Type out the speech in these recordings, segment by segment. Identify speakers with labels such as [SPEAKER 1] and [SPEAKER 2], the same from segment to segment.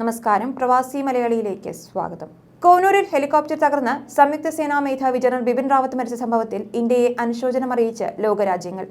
[SPEAKER 1] നമസ്കാരം. പ്രവാസി മലയാളിയിലേക്ക് സ്വാഗതം. കോനൂരിൽ ഹെലികോപ്റ്റർ തകർന്ന് സംയുക്ത സേനാ മേധാവി ജനറൽ ബിപിൻ റാവത്ത് മരിച്ച സംഭവത്തിൽ ഇന്ത്യയെ അനുശോചനം അറിയിച്ച് ലോകരാജ്യങ്ങൾ.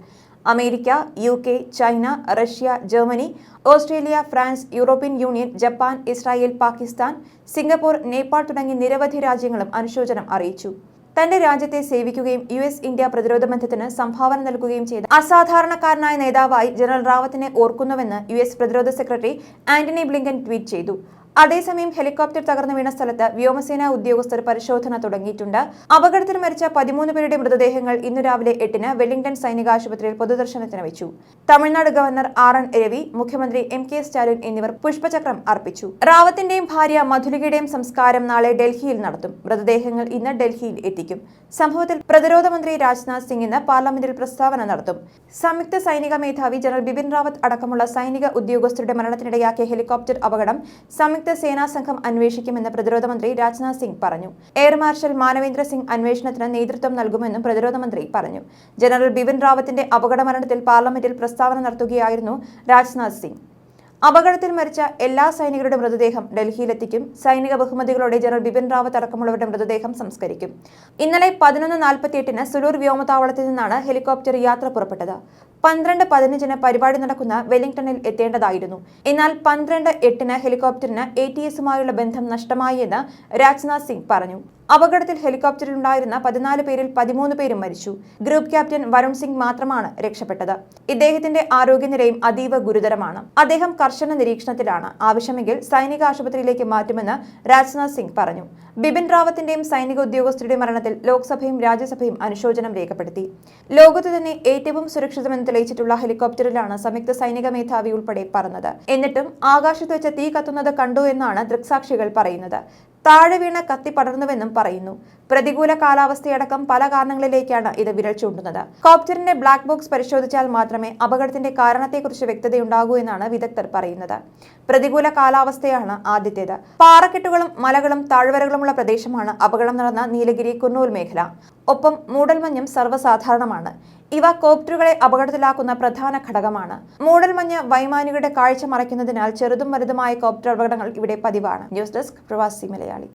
[SPEAKER 1] America U K China Russia Germany Australia France European Union Japan Israel Pakistan Singapore Nepal തുടങ്ങി നിരവധി രാജ്യങ്ങളും അനുശോചനം അറിയിച്ചു. തന്റെ രാജ്യത്തെ സേവിക്കുകയും യു എസ് ഇന്ത്യ പ്രതിരോധ ബന്ധത്തിന് സംഭാവന നൽകുകയും ചെയ്ത അസാധാരണക്കാരനായ നേതാവായി ജനറൽ റാവത്തിനെ ഓർക്കുന്നുവെന്ന് യു എസ് പ്രതിരോധ സെക്രട്ടറി ആന്റണി ബ്ലിങ്കൻ ട്വീറ്റ് ചെയ്തു. അതേസമയം ഹെലികോപ്റ്റർ തകർന്നു വീണ സ്ഥലത്ത് വ്യോമസേനാ ഉദ്യോഗസ്ഥർ പരിശോധന തുടങ്ങിയിട്ടുണ്ട്. അപകടത്തിൽ മരിച്ച പതിമൂന്ന് പേരുടെ മൃതദേഹങ്ങൾ ഇന്നു രാവിലെ എട്ടിന് വെല്ലിംഗ്ടൺ സൈനിക ആശുപത്രിയിൽ പൊതുദർശനത്തിന് വെച്ചു. Tamil Nadu governor R N Ravi മുഖ്യമന്ത്രി എം കെ സ്റ്റാലിൻ എന്നിവർ പുഷ്പചക്രം അർപ്പിച്ചു. റാവത്തിന്റെയും ഭാര്യ മധുലികയുടെയും സംസ്കാരം നാളെ ഡൽഹിയിൽ നടത്തും. മൃതദേഹങ്ങൾ ഇന്ന് ഡൽഹിയിൽ എത്തിക്കും. സംഭവത്തിൽ പ്രതിരോധ മന്ത്രി രാജ്നാഥ് സിംഗ് ഇന്ന് പാർലമെന്റിൽ പ്രസ്താവന നടത്തും. സംയുക്ത സൈനിക മേധാവി ജനറൽ ബിപിൻ റാവത്ത് അടക്കമുള്ള സൈനിക ഉദ്യോഗസ്ഥരുടെ മരണത്തിനിടയാക്കിയ ഹെലികോപ്റ്റർ അപകടം സംയുക്ത സേനാ സംഘം അന്വേഷിക്കുമെന്ന് പ്രതിരോധ മന്ത്രി രാജ്നാഥ് സിംഗ് പറഞ്ഞു. എയർ മാർഷൽ മാനവേന്ദ്ര സിംഗ് അന്വേഷണത്തിന് നേതൃത്വം നൽകുമെന്നും പ്രതിരോധ മന്ത്രി പറഞ്ഞു. ജനറൽ ബിപിൻ റാവത്തിന്റെ അപകടമരണത്തിൽ പാർലമെന്റിൽ പ്രസ്താവന നടത്തുകയായിരുന്നു രാജ്നാഥ് സിംഗ്. അപകടത്തിൽ മരിച്ച എല്ലാ സൈനികരുടെ മൃതദേഹം ഡൽഹിയിലെത്തിക്കും. സൈനിക ബഹുമതികളോടെ ജനറൽ ബിപിൻ റാവത്ത് അടക്കമുള്ളവരുടെ മൃതദേഹം സംസ്കരിക്കും. ഇന്നലെ പതിനൊന്ന് നാൽപ്പത്തിയെട്ടിന് സുലൂർ വ്യോമതാവളത്തിൽ നിന്നാണ് ഹെലികോപ്റ്റർ യാത്ര പുറപ്പെട്ടത്. പന്ത്രണ്ട് പതിനഞ്ചിന് പരിപാടി നടക്കുന്ന വെല്ലിംഗ്ടണിൽ എത്തേണ്ടതായിരുന്നു. എന്നാൽ പന്ത്രണ്ട് എട്ടിന് ഹെലികോപ്റ്ററിന് എ ടി എസുമായുള്ള ബന്ധം നഷ്ടമായി എന്ന് രാജ്നാഥ് സിംഗ് പറഞ്ഞു. അപകടത്തിൽ ഹെലികോപ്റ്ററിലുണ്ടായിരുന്ന പതിനാല് പേരിൽ പതിമൂന്ന് പേരും മരിച്ചു. ഗ്രൂപ്പ് ക്യാപ്റ്റൻ വരുൺ സിംഗ് മാത്രമാണ് രക്ഷപ്പെട്ടത്. ഇദ്ദേഹത്തിന്റെ ആരോഗ്യനിലയും അതീവ ഗുരുതരമാണ്. അദ്ദേഹം കർശന നിരീക്ഷണത്തിലാണ്. ആവശ്യമെങ്കിൽ സൈനിക ആശുപത്രിയിലേക്ക് മാറ്റുമെന്ന് രാജ്നാഥ് സിംഗ് പറഞ്ഞു. ബിപിൻ റാവത്തിന്റെയും സൈനിക ഉദ്യോഗസ്ഥരുടെ മരണത്തിൽ ലോക്സഭയും രാജ്യസഭയും അനുശോചനം രേഖപ്പെടുത്തി. ലോകത്ത് തന്നെ ഏറ്റവും സുരക്ഷിതമെന്ന് തെളിയിച്ചിട്ടുള്ള ഹെലികോപ്റ്ററിലാണ് സംയുക്ത സൈനിക മേധാവി ഉൾപ്പെടെ പറന്നത്. എന്നിട്ടും ആകാശത്ത് വെച്ച് തീ കത്തുന്നത് കണ്ടു എന്നാണ് ദൃക്സാക്ഷികൾ പറയുന്നത്. താഴെ വീണ കത്തി പടർന്നുവെന്നും പറയുന്നു. പ്രതികൂല കാലാവസ്ഥയടക്കം പല കാരണങ്ങളിലേക്കാണ് ഇത് വിരൽ ചൂണ്ടുന്നത്. കോപ്റ്ററിന്റെ ബ്ലാക്ക് ബോക്സ് പരിശോധിച്ചാൽ മാത്രമേ അപകടത്തിന്റെ കാരണത്തെക്കുറിച്ച് വ്യക്തതയുണ്ടാകൂ എന്നാണ് വിദഗ്ധർ പറയുന്നത്. പ്രതികൂല കാലാവസ്ഥയാണ് ആദ്യത്തേത്. പാറക്കെട്ടുകളും മലകളും താഴ്വരകളുമുള്ള പ്രദേശമാണ് അപകടം നടന്ന നീലഗിരി കുന്നൂർ മേഖല. ഒപ്പം മൂടൽമഞ്ഞും സർവസാധാരണമാണ്. ഇവ കോപ്റ്ററുകളെ അപകടത്തിലാക്കുന്ന പ്രധാന ഘടകമാണ്. മൂടൽമഞ്ഞ് വൈമാനികളുടെ കാഴ്ച മറയ്ക്കുന്നതിനാൽ ചെറുതും വലുതുമായ കോപ്റ്റർ അപകടങ്ങൾ ഇവിടെ പതിവാണ്. ന്യൂസ് ഡെസ്ക് പ്രവാസി മലയാളി.